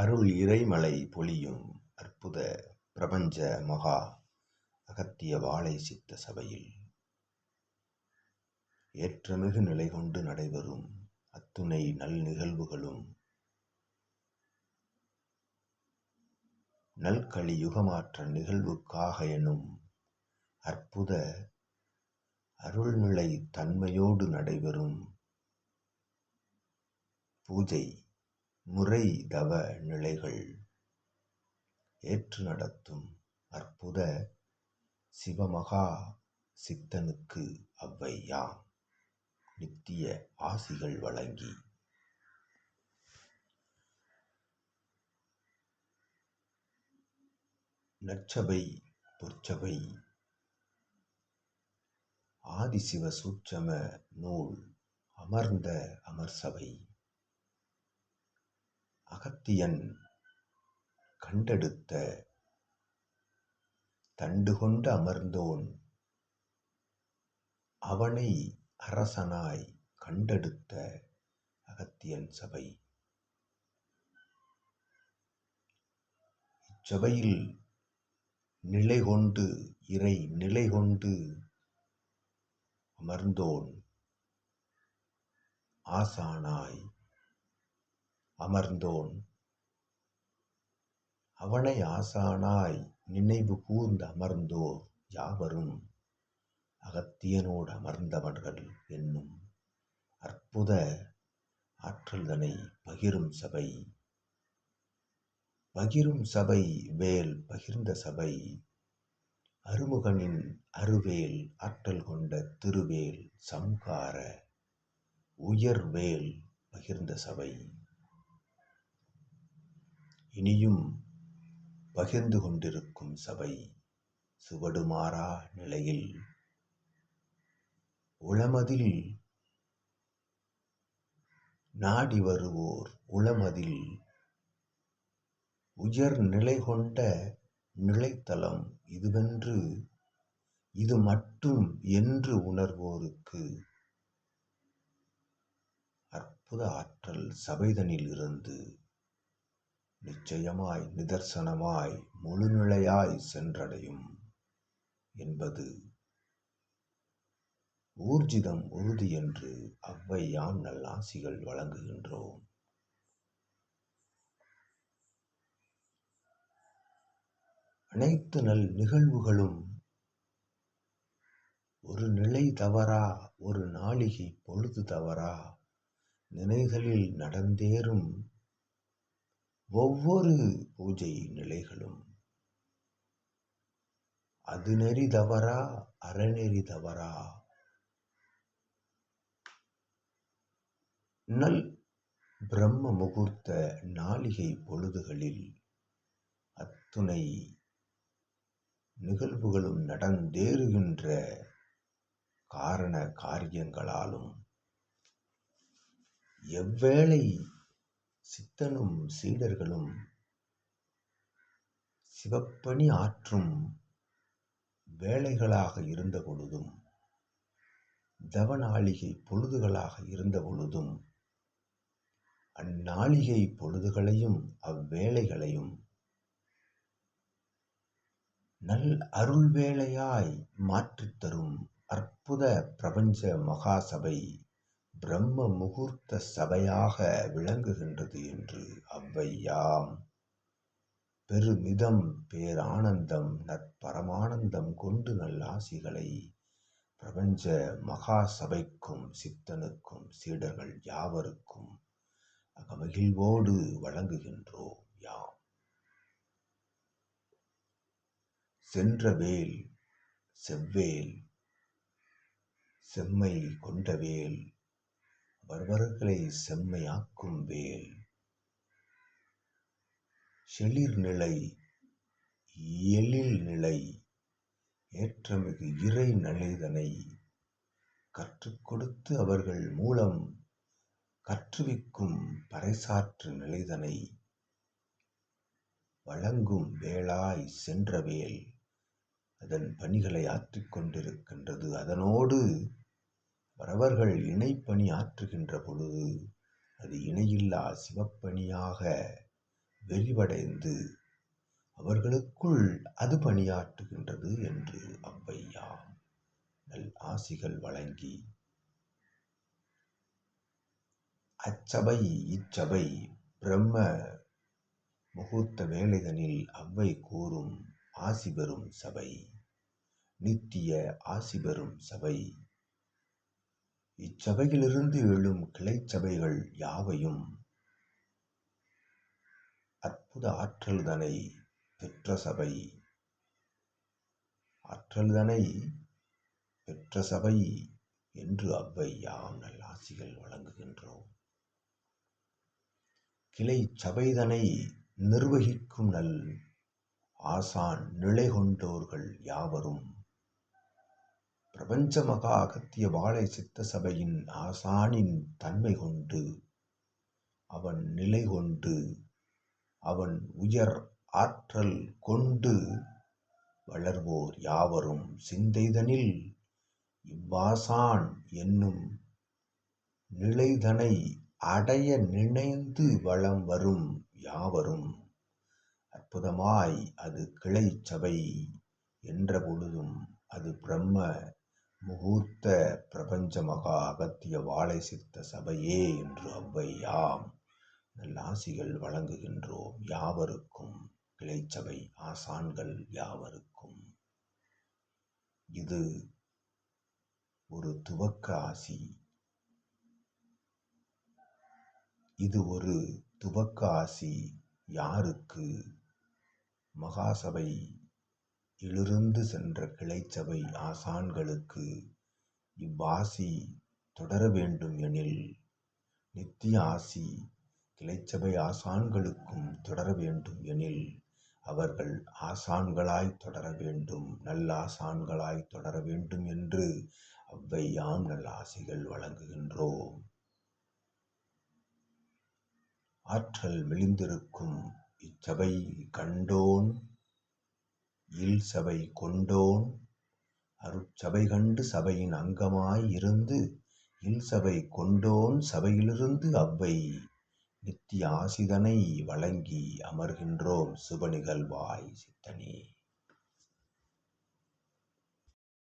அருள் இறைமலை பொழியும் அற்புத பிரபஞ்ச மகா அகத்திய வாழை சித்த சபையில். ஏற்றமிகு நிலை கொண்டு நடைபெறும் அத்துணை நல் நிகழ்வுகளும் நல்களி யுகமாற்ற நிகழ்வுக்காக எனும் அற்புத அருள்நிலை தன்மையோடு நடைபெறும் பூஜை முறை தவ நிலைகள் ஏற்று நடத்தும் அற்புத சிவமகா சித்தனுக்கு அவ்வையாம் நித்திய ஆசிகள் வழங்கி. நற்சபை பொற்சபை ஆதிசிவ சூட்சம நூல் அமர்ந்த அமர்சபை அகத்தியன் கண்டெடுத்த தண்டு கொண்டு அமர்ந்தோன் அவனை அரசனாய் கண்டெடுத்த அகத்தியன் சபை. இச்சபையில் நிலை கொண்டு இறை நிலை கொண்டு அமர்ந்தோன் ஆசானாய் அமர்ந்தோன். அவனை ஆசானாய் நினைவு கூர்ந்து அமர்ந்தோர் யாவரும் அகத்தியனோடு அமர்ந்தவர்கள் என்னும் அற்புத ஆற்றல்தனை பகிரும் சபை. பகிரும் சபை வேல் பகிர்ந்த சபை. அருமுகனின் அருவேல் ஆற்றல் கொண்ட திருவேல் சம்கார உயர்வேல் பகிர்ந்த சபை. இனியும் பகிர்ந்து கொண்டிருக்கும் சபை சுவடுமாறா நிலையில் உளமதில் நாடி வருவோர் உளமதில் உயர் நிலை கொண்ட நிலைத்தலம் இதுவென்று இது மட்டும் என்று உணர்வோருக்கு அற்புத ஆற்றல் சபைதனில் இருந்து நிச்சயமாய் நிதர்சனமாய் முழுநிலையாய் சென்றடையும் என்பது ஊர்ஜிதம் உறுதி என்று அவ்வை யாம் நல்லாசிகள் வழங்குகின்றோம். அனைத்து நல் நிகழ்வுகளும் ஒரு நிலை தவறா ஒரு நாளிகை பொழுது தவறா நினைகளில் நடந்தேறும் ஒவ்வொரு பூஜை நிலைகளும். அது நெறி தவறா அறநெறி தவறா? நல் பிரம்ம முகூர்த்த நாளிகை பொழுதுகளில் அத்துணை நிகழ்வுகளும் நடந்தேறுகின்ற காரண காரியங்களாலும் எவ்வேளை சித்தனும் சீடர்களும் சிவப்பணி ஆற்றும் வேலைகளாக இருந்த பொழுதும் தவநாளிகை பொழுதுகளாக இருந்த பொழுதும் அந்நாளிகை பொழுதுகளையும் அவ்வேளைகளையும் நல் அருள் வேளையாய் மாற்றித் தரும் அற்புத பிரபஞ்ச மகாசபை பிரம்ம முகூர்த்த சபையாக விளங்குகின்றது என்று அவ்வையாம். பெருமிதம் பேரானந்தம் நற்பரமானந்தம் கொண்டு நல்லாசிகளை பிரபஞ்ச மகா சபைக்கும் சித்தனுக்கும் சீடர்கள் யாவருக்கும் அகமகிழ்வோடு வழங்குகின்றோம் யாம். சென்ற வேல் செவ்வேல் செம்மை கொண்ட வேல் செம்மையாக்கும் வேல். செளிர் நிலை எழில் நிலை ஏற்றமிகு இறை நலிதனை கற்றுக் கொடுத்து அவர்கள் மூலம் கற்றுவிக்கும் பறைசாற்று நிலைதனை வழங்கும் வேளாய் சென்ற வேல். அதன் பணிகளை ஆற்றிக் கொண்டிருக்கின்றது அதனோடு பறவர்கள் இணைப்பணி ஆற்றுகின்ற பொழுது அது இணையில்லா சிவப்பணியாக விரிவடைந்து அவர்களுக்குள் அது பணியாற்றுகின்றது என்று அவ்வையாம் நல் ஆசிகள் வழங்கி அச்சபை இச்சபை பிரம்ம முகூர்த்த வேலைதனில் அவ்வை கூறும் ஆசி பெறும் சபை நித்திய ஆசி பெறும் சபை இச்சபையிலிருந்து எழும் கிளைச்சபைகள் யாவையும் அற்புத ஆற்றல்தனை பெற்ற சபை. ஆற்றல்தனை பெற்ற சபை என்று அவ்வை யாம் நல்லாசிகள் வழங்குகின்றோம். கிளை சபைதனை நிர்வகிக்கும் நல் ஆசான் நிலை கொண்டோர்கள் யாவரும் பிரபஞ்ச மகா அகத்திய வாழை சித்த சபையின் ஆசானின் தன்மை கொண்டு அவன் நிலை கொண்டு அவன் உயர் ஆற்றல் கொண்டு வளர்வோர் யாவரும் சிந்தைதனில் இவ்வாசான் என்னும் நிலைதனை அடைய நினைந்து வளம் வரும் யாவரும். அற்புதமாய் அது கிளை சபை என்ற பொழுதும் அது பிரம்ம முகூர்த்த பிரபஞ்ச மகா அகத்திய வாழை சித்த சபையே என்று அவ்வை யாம் நல்லாசிகள் வழங்குகின்றோம் யாவருக்கும். கிளைச்சபை ஆசான்கள் யாவருக்கும். இது ஒரு துவக்க ஆசி. இது ஒரு துவக்க ஆசி. யாருக்கு? மகாசபை இலிருந்து சென்ற கிளைச்சபை ஆசான்களுக்கு இவ்வாசி தொடர வேண்டும் எனில் நித்திய ஆசி கிளைச்சபை ஆசான்களுக்கும் தொடர வேண்டும் எனில் அவர்கள் ஆசான்களாய் தொடர வேண்டும் நல்லாசான்களாய் தொடர வேண்டும் என்று அவ்வையாம் நல்ல ஆசிகள் வழங்குகின்றோம். ஆற்றல் மெலிந்திருக்கும் இச்சபை கண்டோன் இல் சபை கொண்டோன். அருட்சபை கண்டு சபையின் அங்கமாய் இருந்து இல் சபை கொண்டோன் சபையிலிருந்து அவ்வை நித்திய ஆசிதனை வழங்கி அமர்கின்றோம் சுப நிகழ்வாய் சித்தனே.